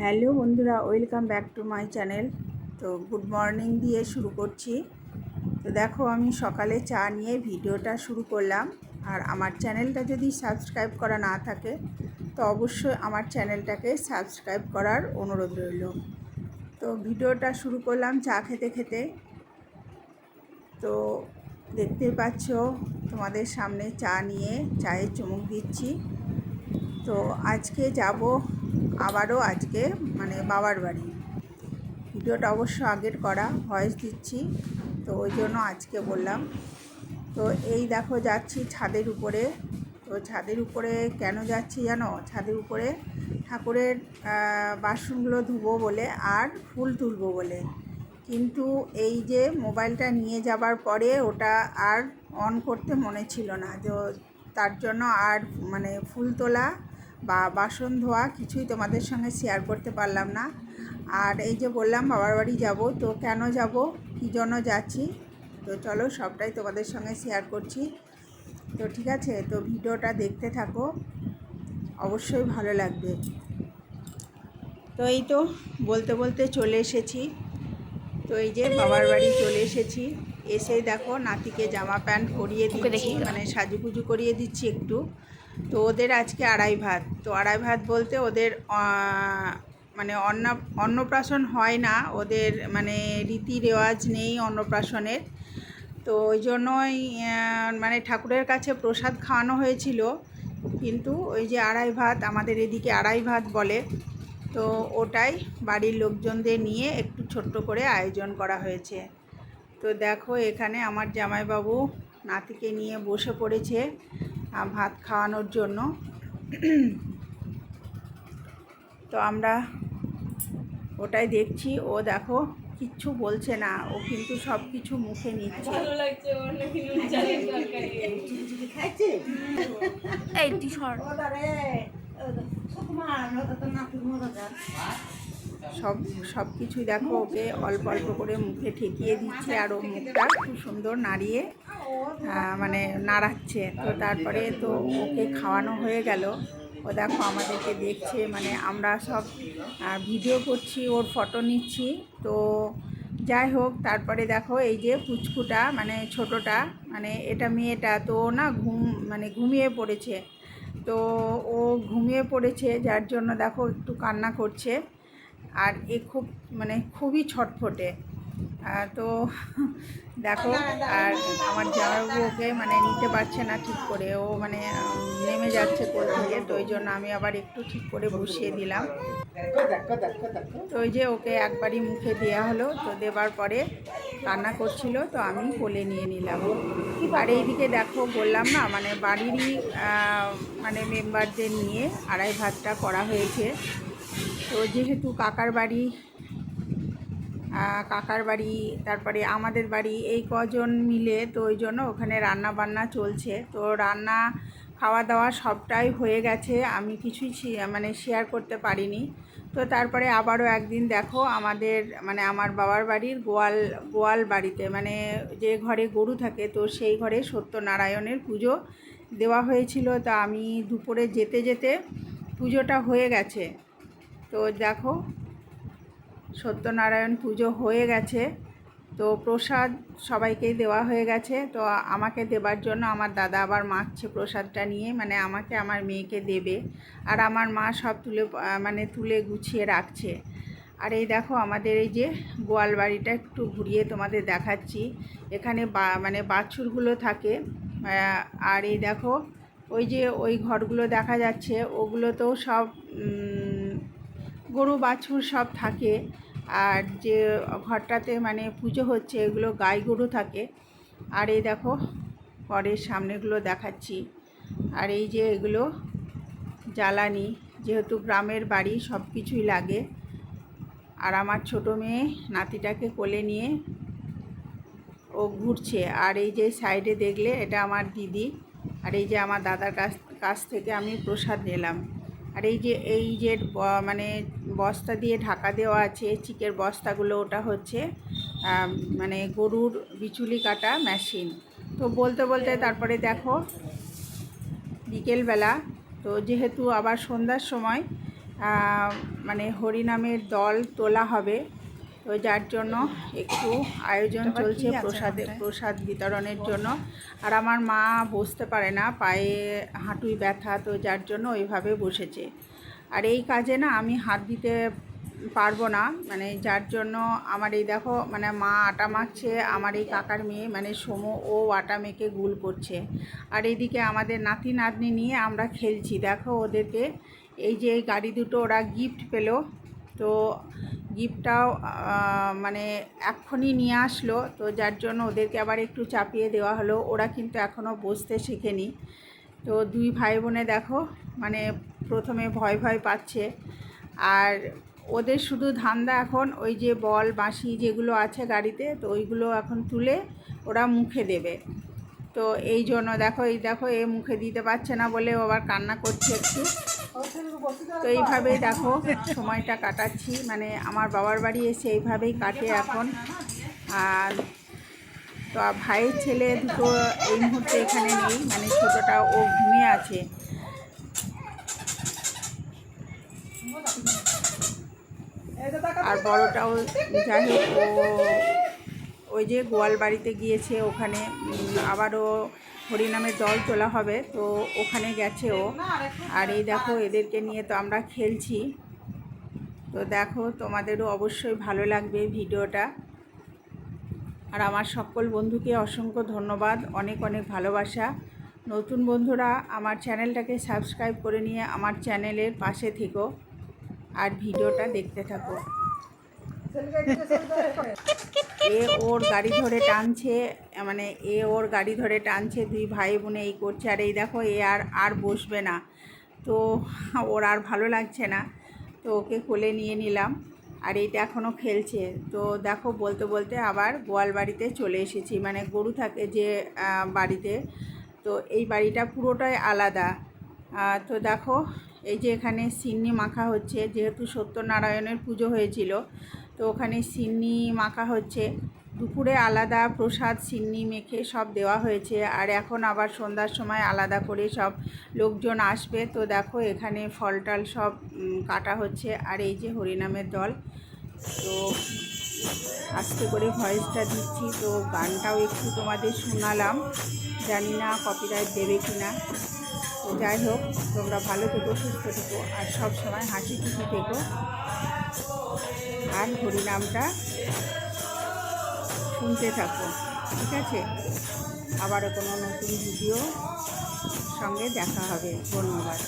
Hello বন্ধুরা, welcome back to my channel. তো good morning দিয়ে শুরু করছি। তো দেখো, আমি সকালে চা নিয়ে ভিডিওটা শুরু করলাম। আর আমার চ্যানেলটা যদি সাবস্ক্রাইব করা না থাকে, তো অবশ্যই আমার চ্যানেলটাকে সাবস্ক্রাইব করার অনুরোধ রইল। তো ভিডিওটা শুরু করলাম চা খেতে খেতে। তো দেখতেই পাচ্ছ, তোমাদের সামনে চা নিয়ে চায়ের চুমুক দিচ্ছি। তো আজকে যাব আবারও আজকে মানে বাবার বাড়ি। ভিডিওটা অবশ্য আগের করা ভয়েস দিচ্ছি, তো ওই জন্য আজকে বললাম। তো এই দেখো যাচ্ছি ছাদের উপরে। তো ছাদের উপরে কেন যাচ্ছি জানো? ছাদের উপরে ঠাকুরের বাসনগুলো ধুবো বলে আর ফুল তুলবো বলে। কিন্তু এই যে মোবাইলটা নিয়ে যাবার পরে ওটা আর অন করতে মনে ছিল না। তো তার জন্য আর মানে ফুল তোলা বা বাসন ধোয়া কিছুই তোমাদের সঙ্গে শেয়ার করতে পারলাম না। আর এই যে বললাম বাবার বাড়ি যাব তো কেন যাব কী জন্য যাচ্ছি তো চলো সবটাই তোমাদের সঙ্গে শেয়ার করছি। তো ঠিক আছে তো ভিডিওটা দেখতে থাকো অবশ্যই ভালো লাগবে। তো এই তো বলতে বলতে চলে এসেছি। তো এই যে বাবার বাড়ি চলে এসেছি। এসে দেখো নাতিকে জামা প্যান্ট পরিয়ে দিচ্ছি মানে সাজুগুজু করিয়ে দিচ্ছি একটু। তো ওদের আজকে আড়াই ভাত। তো আড়াই ভাত বলতে ওদের মানে অন্ন, অন্নপ্রাশন হয় না। ওদের মানে রীতি রেওয়াজ নেই অন্নপ্রাশনের। তো ওই জন্যই মানে ঠাকুরের কাছে প্রসাদ খাওয়ানো হয়েছিল। কিন্তু ওই যে আড়াই ভাত, আমাদের এদিকে আড়াই ভাত বলে। তো ওটাই বাড়ির লোকজনদের নিয়ে একটু ছোট্ট করে আয়োজন করা হয়েছে। তো দেখো এখানে আমার জামাইবাবু নাতিকে নিয়ে বসে পড়েছে। ভাত খাওয়ানোর জন্য। তো আমরা ওটাই দেখছি। ও দেখো কিচ্ছু বলছে না। ও কিন্তু সব কিছু মুখে নিচ্ছে। এইটি সর। সব সব কিছুই দেখো ওকে অল্প অল্প করে মুখে ঠেকিয়ে দিচ্ছে আর ও মুখটা খুব সুন্দর নাড়িয়ে। মানে নাড়াচ্ছে। তো তারপরে তো ওকে খাওয়ানো হয়ে গেল। ও দেখো আমাদেরকে দেখছে মানে আমরা সব ভিডিও করছি, ওর ফটো নিচ্ছি। তো যাই হোক, তারপরে দেখো এই যে পুচকুটা মানে ছোটোটা মানে এটা মেয়েটা, তো না ঘুম মানে ঘুমিয়ে পড়েছে। তো ও ঘুমিয়ে পড়েছে, যার জন্য দেখো একটু কান্না করছে। আর এ খুব মানে খুবই ছটফটে। তো, দেখো, আর আমার জামাইবাবু ওকে মানে নিতে পারছে না ঠিক করে। ও মানে নেমে যাচ্ছে কোল থেকে, তো ওই জন্য আমি আবার একটু ঠিক করে বসিয়ে দিলাম। তো ওই যে ওকে একবারই মুখে দেওয়া হলো, তো দেবার পরে রান্না করছিল, তো আমি কোলে নিয়ে নিলাম। আর এইদিকে দেখো, বললাম না মানে বাড়িরই মানে মেম্বারদের নিয়ে আড়াই ভাতটা করা হয়েছে। তো যেহেতু কাকার বাড়ি কাকার বাড়ি, তারপরে আমাদের বাড়ি, এই কজন মিলে তো ওই জন্য ওখানে রান্না বান্না চলছে। তো রান্না খাওয়া দাওয়া সবটাই হয়ে গেছে। আমি কিছুই মানে শেয়ার করতে পারিনি। তো তারপরে আবারও একদিন দেখো আমাদের মানে আমার বাবার বাড়ির গোয়াল গোয়াল বাড়িতে মানে যে ঘরে গরু থাকে, তো সেই ঘরে সত্যনারায়ণের পুজো দেওয়া হয়েছিল। তা আমি দুপুরে যেতে যেতে পুজোটা হয়ে গেছে। তো দেখো সত্যনারায়ণ পুজো হয়ে গেছে। তো প্রসাদ সবাইকেই দেওয়া হয়ে গেছে। তো আমাকে দেবার জন্য আমার দাদা আবার মাখছে প্রসাদটা নিয়ে। মানে আমাকে আমার মেয়েকে দেবে। আর আমার মা সব তুলে মানে তুলে গুছিয়ে রাখছে। আর এই দেখো আমাদের এই যে গোয়াল বাড়িটা একটু ঘুরিয়ে তোমাদের দেখাচ্ছি। এখানে বা মানে বাছুরগুলো থাকে। আর এই দেখো ওই যে ওই ঘরগুলো দেখা যাচ্ছে। ওগুলোতেও সব গরু বাছুর সব থাকে। আর যে ঘরটাতে মানে পুজো হচ্ছে, এগুলো গাই গরু থাকে। আর এই দেখো, ঘরের সামনেগুলো দেখাচ্ছি। আর এই যে এগুলো জ্বালানি, যেহেতু গ্রামের বাড়ি সব কিছুই লাগে। আর আমার ছোটো মেয়ে নাতিটাকে কোলে নিয়ে ও ঘুরছে। আর এই যে সাইডে দেখলে, এটা আমার দিদি। আর এই যে আমার দাদার কাছ কাছ থেকে আমি প্রসাদ নিলাম। আর এই যে এই যে মানে বস্তা দিয়ে ঢাকা দেওয়া আছে, চিকের বস্তাগুলো, ওটা হচ্ছে মানে গরুর বিচুলি কাটা মেশিন। তো বলতে বলতে তারপরে দেখো, বিকেলবেলা, তো যেহেতু আবার সন্ধ্যার সময় মানে হরিনামের দল তোলা হবে তো যার জন্য একটু আয়োজন চলছে প্রসাদে প্রসাদ বিতরণের জন্য। আর আমার মা বসতে পারে না পায়ে হাঁটুই ব্যথা তো যার জন্য ওইভাবে বসেছে। আর এই কাজে না আমি হাত দিতে পারব না মানে যার জন্য আমার এই দেখো মানে মা আটা মাখছে আমার এই কাকার মেয়ে মানে সোমো ও আটা মেখে গুল করছে। আর এইদিকে আমাদের নাতি নাতনি নিয়ে আমরা খেলছি। দেখো ওদেরকে এই যে গাড়ি দুটো ওরা গিফট পেল তো গিফটটাও মানে এক্ষুনি নিয়ে আসলো। তো যার জন্য ওদেরকে আবার একটু চাপিয়ে দেওয়া হলো। ওরা কিন্তু এখনও বসতে শেখেনি। তো দুই ভাই বোনে দেখো মানে প্রথমে ভয় ভয় পাচ্ছে। আর ওদের শুধু ধান্দা এখন, ওই যে বল, বাঁশি যেগুলো আছে গাড়িতে, তো ওইগুলো এখন তুলে ওরা মুখে দেবে। তো এই জন্য দেখো, এই দেখো, এ মুখে দিতে পারছে না বলে আবার কান্না করছে একটু। তো এইভাবেই দেখো, সময়টা কাটাচ্ছি। মানে আমার বাবার বাড়ি এসে এইভাবেই কাটে এখন। আর তো ভাইয়ের ছেলে দুটো এই মুহূর্তে এখানে নেই মানে ছোটোটা ও ঘুমিয়ে আছে। আর বড়টাও যাই হোক, ও ওই যে গোয়াল বাড়িতে গিয়েছে, ওখানে আবারও হরিনামের দল তোলা হবে, তো ওখানে গেছে ও। আর এই দেখো, এদেরকে নিয়ে তো আমরা খেলছি। তো দেখো, তোমাদেরও অবশ্যই ভালো লাগবে ভিডিওটা। আর আমার সকল বন্ধুকে অসংখ্য ধন্যবাদ, অনেক অনেক ভালোবাসা। নতুন বন্ধুরা, আমার চ্যানেলটাকে সাবস্ক্রাইব করে নিয়ে আমার চ্যানেলের পাশে থেকো আর ভিডিওটা দেখতে থাকো। এ ওর গাড়ি ধরে টানছে মানে এ ওর গাড়ি ধরে টানছে, দুই ভাই বোনে এই করছে, আর এই দেখো এ আর আর বসবে না। তো ওর আর ভালো লাগছে না, তো ওকে কোলে নিয়ে নিলাম, আর এইটা এখনও খেলছে। তো দেখো বলতে বলতে আবার গোয়াল বাড়িতে চলে এসেছি মানে গরু থাকে যে বাড়িতে, তো এই বাড়িটা পুরোটাই আলাদা। তো দেখো এই যে এখানে সিন্নি মাখা হচ্ছে, যেহেতু সত্যনারায়ণের পুজো হয়েছিল তো ওখানে সিন্নি মাখা হচ্ছে। দুপুরে আলাদা প্রসাদ, সিন্নি মেখে সব দেওয়া হয়েছে। আর এখন আবার সন্ধ্যার সময় আলাদা করে সব লোকজন আসবে। তো দেখো এখানে ফল টল সব কাটা হচ্ছে। আর এই যে হরিনামের দল। তো আস্তে করে ভয়েসটা দিচ্ছি। তো গানটাও একটু তোমাদের শোনালাম। জানি না কপিরাইট দেবে কি না তো যাই হোক, তোমরা ভালো থেকো, সুস্থ থেকো। আর সব সময় হাসি খুশি থেকো। আর হরিনামটা শুনতে থাকো ঠিক আছে? আবারও কোনো নতুন ভিডিও সঙ্গে দেখা হবে। ধন্যবাদ।